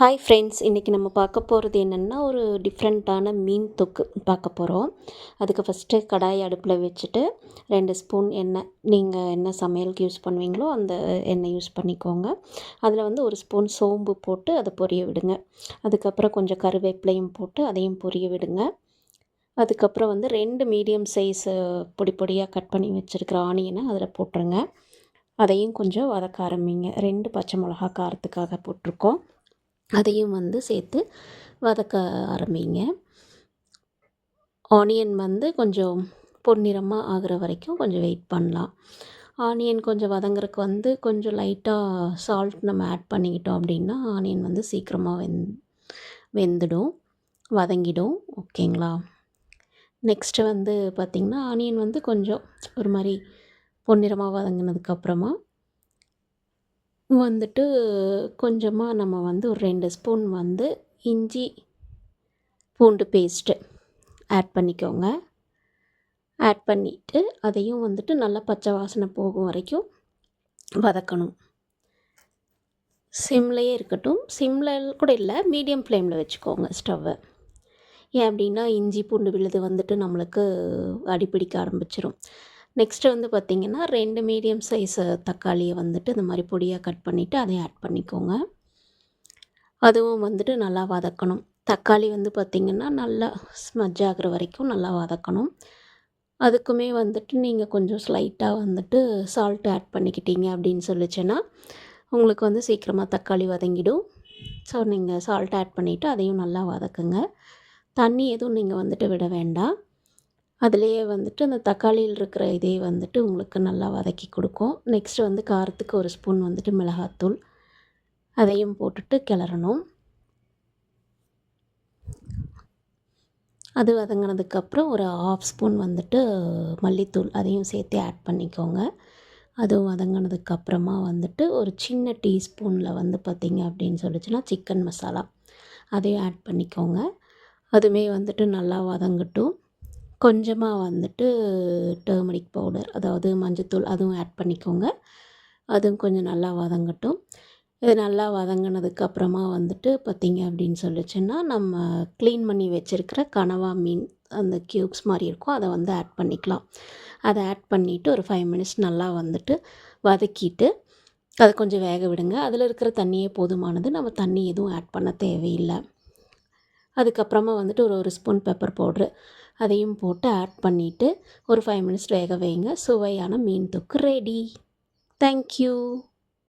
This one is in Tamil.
ஹாய் ஃப்ரெண்ட்ஸ் இன்றைக்கி நம்ம பார்க்க போகிறது என்னென்னா ஒரு டிஃப்ரெண்ட்டான மீன் தொக்கு பார்க்க போகிறோம் அதுக்கு ஃபஸ்ட்டு கடாய் அடுப்பில் வச்சுட்டு ரெண்டு ஸ்பூன் எண்ணெய் நீங்கள் என்ன சமையலுக்கு யூஸ் பண்ணுவீங்களோ அந்த எண்ணெய் யூஸ் பண்ணிக்கோங்க. அதில் வந்து ஒரு ஸ்பூன் சோம்பு போட்டு அதை பொரிய விடுங்க. அதுக்கப்புறம் கொஞ்சம் கருவேப்பிலையும் போட்டு அதையும் பொரிய விடுங்க. அதுக்கப்புறம் வந்து ரெண்டு மீடியம் சைஸ் பொடி பொடியாக கட் பண்ணி வச்சுருக்கிற ஆனியனை அதில் போட்டுருங்க. அதையும் கொஞ்சம் வதக்க ஆரம்பிங்க. ரெண்டு பச்சை மிளகா காரத்துக்காக போட்டிருக்கோம். அதையும் வந்து சேர்த்து வதக்க ஆரம்பிங்க. ஆனியன் வந்து கொஞ்சம் பொன்னிறமாக ஆகிற வரைக்கும் கொஞ்சம் வெயிட் பண்ணலாம். ஆனியன் கொஞ்சம் வதங்குறதுக்கு வந்து கொஞ்சம் லைட்டாக சால்ட் நம்ம ஆட் பண்ணிக்கிட்டோம் அப்படின்னா ஆனியன் வந்து சீக்கிரமாக வெந் வெந்துடும் வதங்கிடும். ஓகேங்களா நெக்ஸ்ட்டு வந்து பார்த்திங்கன்னா ஆனியன் வந்து கொஞ்சம் ஒரு மாதிரி பொன்னிறமாக வதங்கினதுக்கப்புறமா வந்துட்டு கொஞ்சமாக நம்ம வந்து ஒரு ரெண்டு ஸ்பூன் வந்து இஞ்சி பூண்டு பேஸ்ட்டு ஆட் பண்ணிக்கோங்க. ஆட் பண்ணிவிட்டு அதையும் வந்துட்டு நல்லா பச்சை வாசனை போகும் வரைக்கும் வதக்கணும். சிம்லேயே இருக்கட்டும். சிம்மில் கூட இல்லை மீடியம் ஃப்ளேமில் வச்சுக்கோங்க ஸ்டவ்வை. ஏன் அப்படின்னா இஞ்சி பூண்டு விழுது வந்துட்டு நம்மளுக்கு அடிப்பிடிக்க ஆரம்பிச்சிடும் நெக்ஸ்ட்டு வந்து பார்த்திங்கன்னா ரெண்டு மீடியம் சைஸ் தக்காளியை வந்துட்டு இந்த மாதிரி பொடியாக கட் பண்ணிவிட்டு அதை ஆட் பண்ணிக்கோங்க. அதுவும் வந்துட்டு நல்லா வதக்கணும். தக்காளி வந்து பார்த்திங்கன்னா நல்லா ஸ்மஜ் ஆகிற வரைக்கும் நல்லா வதக்கணும். அதுக்குமே வந்துட்டு நீங்கள் கொஞ்சம் ஸ்லைட்டாக வந்துட்டு சால்ட்டு ஆட் பண்ணிக்கிட்டீங்க அப்படின்னு சொல்லிச்சுன்னா உங்களுக்கு வந்து சீக்கிரமாக தக்காளி வதங்கிடும். ஸோ நீங்கள் சால்ட் ஆட் பண்ணிவிட்டு அதையும் நல்லா வதக்குங்க. தண்ணி எதுவும் நீங்கள் வந்துட்டு விட வேண்டாம். அதுலேயே வந்துட்டு அந்த தக்காளியில் இருக்கிற இதே வந்துட்டு உங்களுக்கு நல்லா வதக்கி கொடுக்கும். நெக்ஸ்ட்டு வந்து காரத்துக்கு ஒரு ஸ்பூன் வந்துட்டு மிளகாத்தூள். அதையும் போட்டுட்டு கிளறணும். அது வதங்கினதுக்கப்புறம் ஒரு ஆஃப் ஸ்பூன் வந்துட்டு மல்லித்தூள் அதையும் சேர்த்து ஆட் பண்ணிக்கோங்க. அதுவும் வதங்கினதுக்கப்புறமா வந்துட்டு ஒரு சின்ன டீஸ்பூனில் வந்து பார்த்திங்க அப்படின்னு சொல்லிச்சுன்னா சிக்கன் மசாலா. அதையும் ஆட் பண்ணிக்கோங்க. அதுவுமே வந்துட்டு நல்லா வதங்கட்டும். கொஞ்சமாக வந்துட்டு டர்மரிக் பவுடர் அதாவது மஞ்சத்தூள் அதுவும் ஆட் பண்ணிக்கோங்க. அதுவும் கொஞ்சம் நல்லா வதங்கட்டும். இது நல்லா வதங்கினதுக்கப்புறமா வந்துட்டு பார்த்திங்க அப்படின்னு சொல்லிச்சுன்னா நம்ம க்ளீன் பண்ணி வச்சுருக்கிற கனவா மீன் அந்த க்யூப்ஸ் மாதிரி இருக்கும். அதை வந்து ஆட் பண்ணிக்கலாம். அதை ஆட் பண்ணிவிட்டு ஒரு ஃபைவ் மினிட்ஸ் நல்லா வந்துட்டு வதக்கிட்டு அதை கொஞ்சம் வேக விடுங்க. அதில் இருக்கிற தண்ணியே போதுமானது. நம்ம தண்ணி எதுவும் ஆட் பண்ண தேவையில்லை. அதுக்கப்புறமா வந்துட்டு ஒரு ஒரு ஸ்பூன் பெப்பர் பவுட்ரு அதையும் போட்டு ஆட் பண்ணிவிட்டு ஒரு ஃபைவ் மினிட்ஸ் வேக வைங்க. சுவையான மீன் தொக்கு ரெடி தேங்க்யூ